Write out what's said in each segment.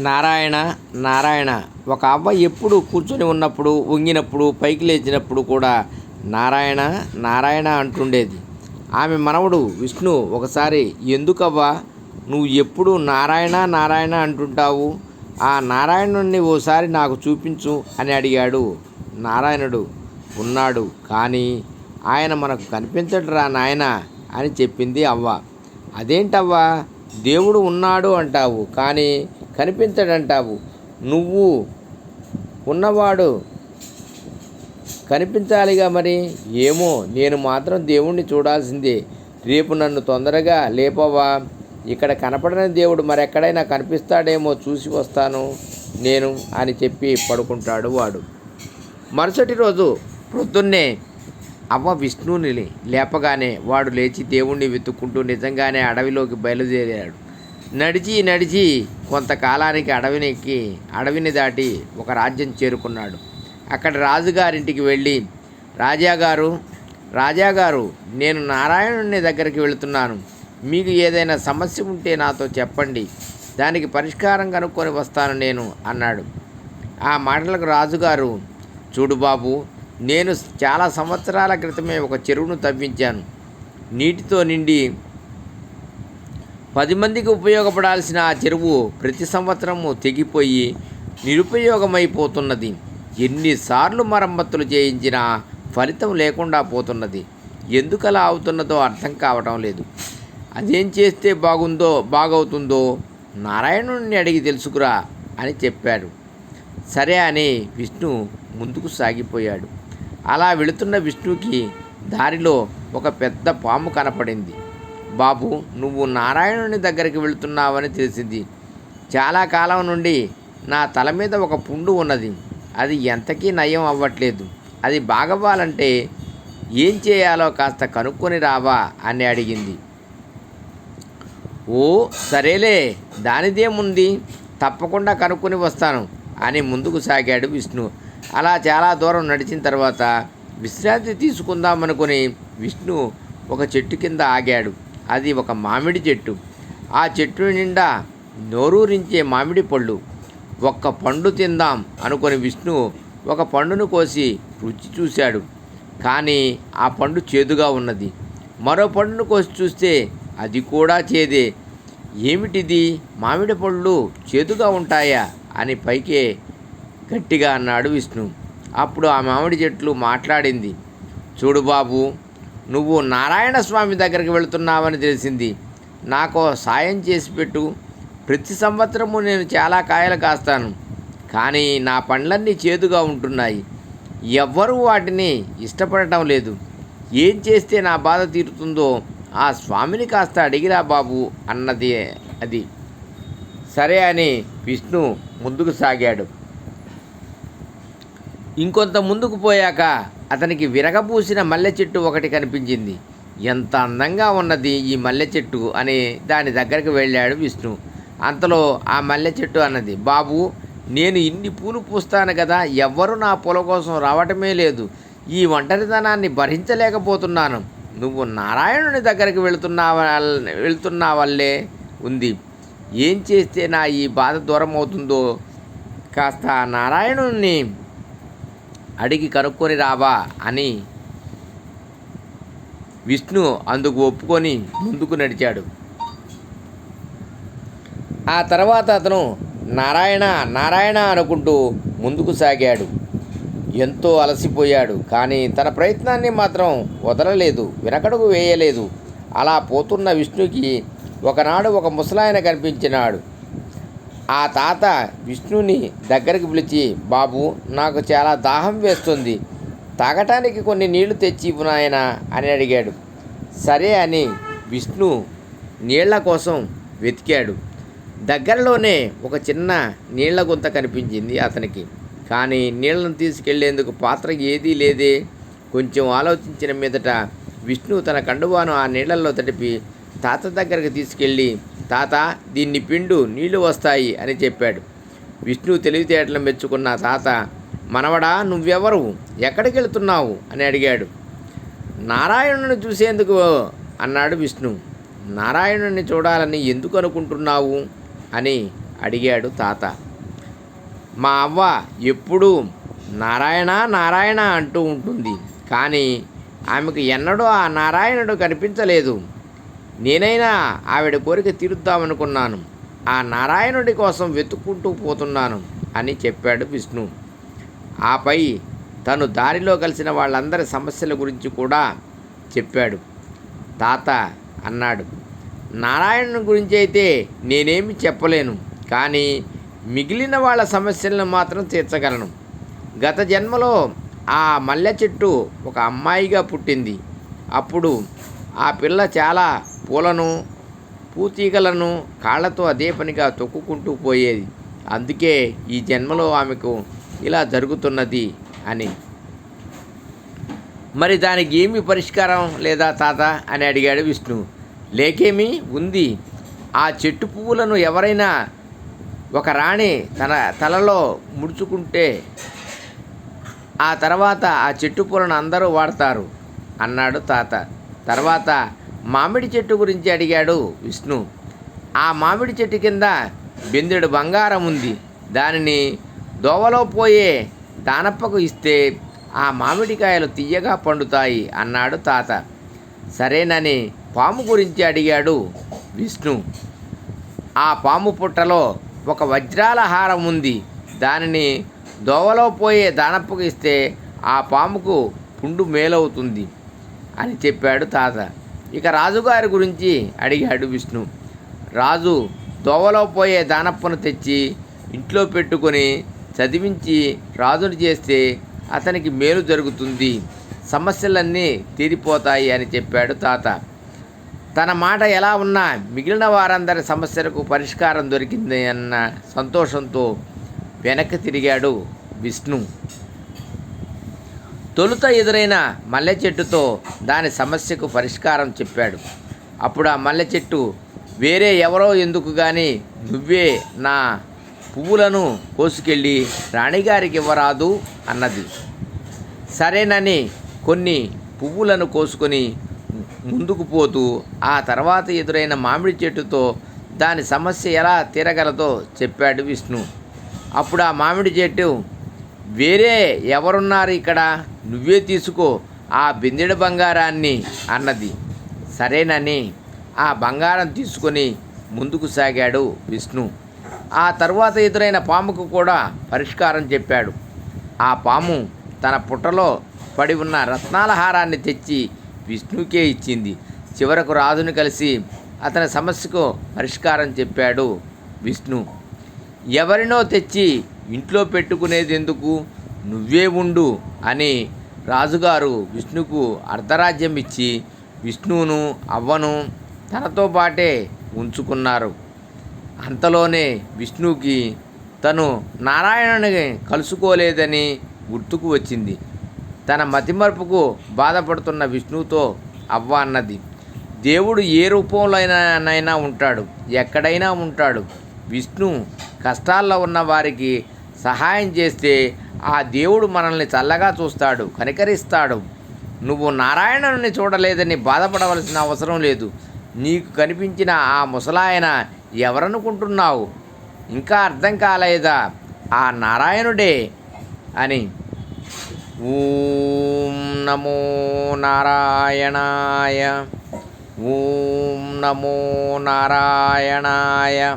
నారాయణ నారాయణ ఒక అవ్వ ఎప్పుడు కూర్చొని ఉన్నప్పుడు వంగినప్పుడు పైకి లేచినప్పుడు కూడా నారాయణ నారాయణ అంటుండేది. ఆమె మనవడు విష్ణు ఒకసారి ఎందుకవ్వా? నువ్వు ఎప్పుడు నారాయణ నారాయణ అంటుంటావు. ఆ నారాయణుణ్ణి ఓసారి నాకు చూపించు అని అడిగాడు నారాయణుడు. ఉన్నాడు కానీ ఆయన మనకు కనిపించడురా నాయన? అని చెప్పింది అవ్వ. అదేంటవ్వా? దేవుడు ఉన్నాడు అంటావు కానీ కనిపించడంటావు. నువ్వు ఉన్నవాడు కనిపించాలిగా మరి? ఏమో నేను మాత్రం దేవుణ్ణి చూడాల్సిందే. రేపు నన్ను తొందరగా లేపవా? ఇక్కడ కనపడని దేవుడు మరెక్కడైనా కనిపిస్తాడేమో చూసి వస్తాను నేను అని చెప్పి పడుకుంటాడు వాడు. మరుసటి రోజు పొద్దున్నే అవ్వ విష్ణువుని లేపగానే వాడు లేచి దేవుణ్ణి వెతుక్కుంటూ నిజంగానే అడవిలోకి బయలుదేరాడు. నడిచి నడిచి కొంతకాలానికి అడవిని ఎక్కి అడవిని దాటి ఒక రాజ్యం చేరుకున్నాడు. అక్కడ రాజుగారింటికి వెళ్ళి రాజాగారు రాజాగారు నేను నారాయణుని దగ్గరికి వెళుతున్నాను. మీకు ఏదైనా సమస్య ఉంటే నాతో చెప్పండి. దానికి పరిష్కారం కనుక్కొని వస్తాను నేను అన్నాడు. ఆ మాటలకు రాజుగారు చూడు బాబు నేను చాలా సంవత్సరాల క్రితమే ఒక చెరువును తవ్వించాను. నీటితో నిండి పది మందికి ఉపయోగపడాల్సిన ఆ చెరువు ప్రతి సంవత్సరము తెగిపోయి నిరుపయోగమైపోతున్నది. ఎన్నిసార్లు మరమ్మతులు చేయించినా ఫలితం లేకుండా పోతున్నది. ఎందుకలా అవుతున్నదో అర్థం కావటం లేదు. అదేం చేస్తే బాగుందో బాగవుతుందో నారాయణుడిని అడిగి తెలుసుకురా అని చెప్పాడు. సరే అని విష్ణు ముందుకు సాగిపోయాడు. అలా వెళుతున్న విష్ణుకి దారిలో ఒక పెద్ద పాము కనపడింది. బాబు నువ్వు నారాయణుని దగ్గరికి వెళుతున్నావని తెలిసింది. చాలా కాలం నుండి నా తల మీద ఒక పుండు ఉన్నది. అది ఎంతకీ నయం అవ్వట్లేదు. అది బాగవ్వాలంటే ఏం చేయాలో కాస్త కనుక్కొని రావా అని అడిగింది. ఓ సరేలే దానిదేముంది? తప్పకుండా కనుక్కొని వస్తాను అని ముందుకు సాగాడు విష్ణు. అలా చాలా దూరం నడిచిన తర్వాత విశ్రాంతి తీసుకుందామనుకుని విష్ణు ఒక చెట్టు కింద ఆగాడు. అది ఒక మామిడి చెట్టు. ఆ చెట్టు నిండా నోరూరించే మామిడి పళ్ళు. ఒక్క పండు తిందాం అనుకుని విష్ణు ఒక పండును కోసి రుచి చూశాడు. కానీ ఆ పండు చేదుగా ఉన్నది. మరో పండును కోసి చూస్తే అది కూడా చేదే. ఏమిటిది? మామిడి పళ్ళు చేదుగా ఉంటాయా? అని పైకే గట్టిగా అన్నాడు విష్ణు. అప్పుడు ఆ మామిడి చెట్లు మాట్లాడింది. చూడు బాబు నువ్వు నారాయణ స్వామి దగ్గరికి వెళుతున్నావని తెలిసింది. నాకు సాయం చేసి పెట్టు. ప్రతి సంవత్సరము నేను చాలా కాయలు కాస్తాను. కానీ నా పండ్లన్నీ చేదుగా ఉంటున్నాయి. ఎవ్వరూ వాటిని ఇష్టపడటం లేదు. ఏం చేస్తే నా బాధ తీరుతుందో ఆ స్వామిని కాస్త అడిగిరా బాబు అన్నది అది. సరే అని విష్ణు ముందుకు సాగాడు. ఇంకొంత ముందుకు పోయాక అతనికి విరగపూసిన మల్లె చెట్టు ఒకటి కనిపించింది. ఎంత అందంగా ఉన్నది ఈ మల్లె చెట్టు అని దాని దగ్గరికి వెళ్ళాడు విష్ణు. అంతలో ఆ మల్లె చెట్టు అన్నది బాబు నేను ఇన్ని పూలు పూస్తాను కదా ఎవ్వరూ నా పూల కోసం రావటమే లేదు. ఈ ఒంటరితనాన్ని భరించలేకపోతున్నాను. నువ్వు నారాయణుని దగ్గరికి వెళుతున్నావ వెళుతున్నావల్లే ఉంది. ఏం చేస్తే నా ఈ బాధ దూరం అవుతుందో కాస్త నారాయణుణ్ణి అడిగి కనుక్కొని రావా అని విష్ణు అందుకు ఒప్పుకొని ముందుకు నడిచాడు. ఆ తర్వాత అతను నారాయణ నారాయణ అనుకుంటూ ముందుకు సాగాడు. ఎంతో అలసిపోయాడు కానీ తన ప్రయత్నాన్ని మాత్రం వదలలేదు వెనకడుగు వేయలేదు. అలా పోతున్న విష్ణుకి ఒకనాడు ఒక ముసలాయన కనిపించినాడు. ఆ తాత విష్ణుని దగ్గరికి పిలిచి బాబు నాకు చాలా దాహం వేస్తుంది. తాగటానికి కొన్ని నీళ్ళు తెచ్చి ఇవ్వు నాయన అని అడిగాడు. సరే అని విష్ణు నీళ్ళ కోసం వెతికాడు. దగ్గరలోనే ఒక చిన్న నీళ్ళ గుంత కనిపించింది అతనికి. కానీ నీళ్ళను తీసుకెళ్ళేందుకు పాత్ర ఏదీ లేదే. కొంచెం ఆలోచించిన మీదట విష్ణు తన కండువాను ఆ నీళ్ళలో తడిపి తాత దగ్గరికి తీసుకెళ్ళి తాత దీన్ని పిండు నీళ్ళు వస్తాయి అని చెప్పాడు. విష్ణు తెలివితేటలు మెచ్చుకున్న తాత మనవడా నువ్వెవరు? ఎక్కడికి వెళ్తున్నావు? అని అడిగాడు. నారాయణుని చూసేందుకు అన్నాడు విష్ణు. నారాయణుని చూడాలని ఎందుకు అనుకుంటున్నావు? అని అడిగాడు తాత. మా అవ్వ ఎప్పుడూ నారాయణ నారాయణ అంటూ ఉంటుంది. కానీ ఆమెకు ఎన్నడూ ఆ నారాయణుడు కనిపించలేదు. నేనైనా ఆవిడ కోరిక తీరుద్దామనుకున్నాను. ఆ నారాయణుడి కోసం వెతుక్కుంటూ పోతున్నాను అని చెప్పాడు విష్ణు. ఆపై తను దారిలో కలిసిన వాళ్ళందరి సమస్యల గురించి కూడా చెప్పాడు. తాత అన్నాడు నారాయణుని గురించి అయితే నేనేమి చెప్పలేను కానీ మిగిలిన వాళ్ళ సమస్యలను మాత్రం తీర్చగలను. గత జన్మలో ఆ మల్లె చెట్టు ఒక అమ్మాయిగా పుట్టింది. అప్పుడు ఆ పిల్ల చాలా పూలను పూతీగలను కాళ్ళతో అదే పనిగా తొక్కుకుంటూ పోయేది. అందుకే ఈ జన్మలో ఆమెకు ఇలా జరుగుతున్నది అని. మరి దానికి ఏమి పరిష్కారం లేదా తాత అని అడిగాడు విష్ణు. లేకేమి ఉంది. ఆ చెట్టు పువ్వులను ఎవరైనా ఒక రాణి తన తలలో ముడుచుకుంటే ఆ తర్వాత ఆ చెట్టు పూలను అందరూ వాడతారు అన్నాడు తాత. తర్వాత మామిడి చెట్టు గురించి అడిగాడు విష్ణు. ఆ మామిడి చెట్టు కింద బిందెడు బంగారం ఉంది. దానిని దోవలో పోయే దానప్పకు ఇస్తే ఆ మామిడికాయలు తీయగా పండుతాయి అన్నాడు తాత. సరేనని పాము గురించి అడిగాడు విష్ణు. ఆ పాము పుట్టలో ఒక వజ్రాల హారం ఉంది. దానిని దోవలో పోయే దానప్పకు ఇస్తే ఆ పాముకు పుండు మేలవుతుంది అని చెప్పాడు తాత. ఇక రాజుగారి గురించి అడిగాడు విష్ణు. రాజు దోవలో పోయే దానప్పను తెచ్చి ఇంట్లో పెట్టుకొని చదివించి రాజుని చేస్తే అతనికి మేలు జరుగుతుంది. సమస్యలన్నీ తీరిపోతాయి అని చెప్పాడు తాత. తన మాట ఎలా ఉన్నా మిగిలిన వారందరి సమస్యలకు పరిష్కారం దొరికింది అన్న సంతోషంతో వెనక్కి తిరిగాడు విష్ణు. తొలుత ఎదురైన మల్లె చెట్టుతో దాని సమస్యకు పరిష్కారం చెప్పాడు. అప్పుడు ఆ మల్లె చెట్టు వేరే ఎవరో ఎందుకు కానీ నువ్వే నా పువ్వులను కోసుకెళ్ళి రాణిగారికి ఇవ్వరాదు అన్నది. సరేనని కొన్ని పువ్వులను కోసుకొని ముందుకు పోతూ ఆ తర్వాత ఎదురైన మామిడి చెట్టుతో దాని సమస్య ఎలా తీరగలదో చెప్పాడు విష్ణు. అప్పుడు ఆ మామిడి చెట్టు వేరే ఎవరున్నారు ఇక్కడ? నువ్వే తీసుకో. ఆ బిందెడు బంగారాన్ని అన్నది. సరేనని ఆ బంగారం తీసుకొని ముందుకు సాగాడు విష్ణు. ఆ తరువాత ఎదురైన పాముకు కూడా పరిష్కారం చెప్పాడు. ఆ పాము తన పుట్టలో పడి ఉన్న రత్నాల హారాన్ని తెచ్చి విష్ణుకే ఇచ్చింది. చివరకు రాజును కలిసి అతని సమస్యకు పరిష్కారం చెప్పాడు విష్ణు. ఎవరినో తెచ్చి ఇంట్లో పెట్టుకునేది ఎందుకు నువ్వే ఉండు అని రాజుగారు విష్ణుకు అర్ధరాజ్యం ఇచ్చి విష్ణువును అవ్వను తనతో పాటే ఉంచుకున్నారు. అంతలోనే విష్ణువుకి తను నారాయణుని కలుసుకోలేదని గుర్తుకు వచ్చింది. తన మతిమరుపుకు బాధపడుతున్న విష్ణువుతో అవ్వ అన్నది దేవుడు ఏ రూపంలోనైనా ఉంటాడు ఎక్కడైనా ఉంటాడు. విష్ణు కష్టాల్లో ఉన్న వారికి సహాయం చేస్తే ఆ దేవుడు మనల్ని చల్లగా చూస్తాడు కనికరిస్తాడు. నువ్వు నారాయణుని చూడలేదని బాధపడవలసిన అవసరం లేదు. నీకు కనిపించిన ఆ ముసలాయన ఎవరనుకుంటున్నావు? ఇంకా అర్థం కాలేదా? ఆ నారాయణుడే అని. ఓం నమో నారాయణాయ. ఓం నమో నారాయణాయ.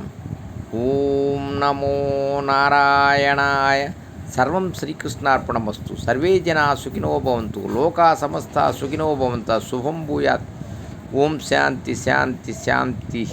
ఓం నమో నారాయణాయ. సర్వం శ్రీకృష్ణార్పణమస్తు. సర్వే జనా సుఖినో భవంతు. లోకా సమస్త సుఖినో భవంత. శుభం భూయాత్. ఓం శాంతి శాంతి శాంతి.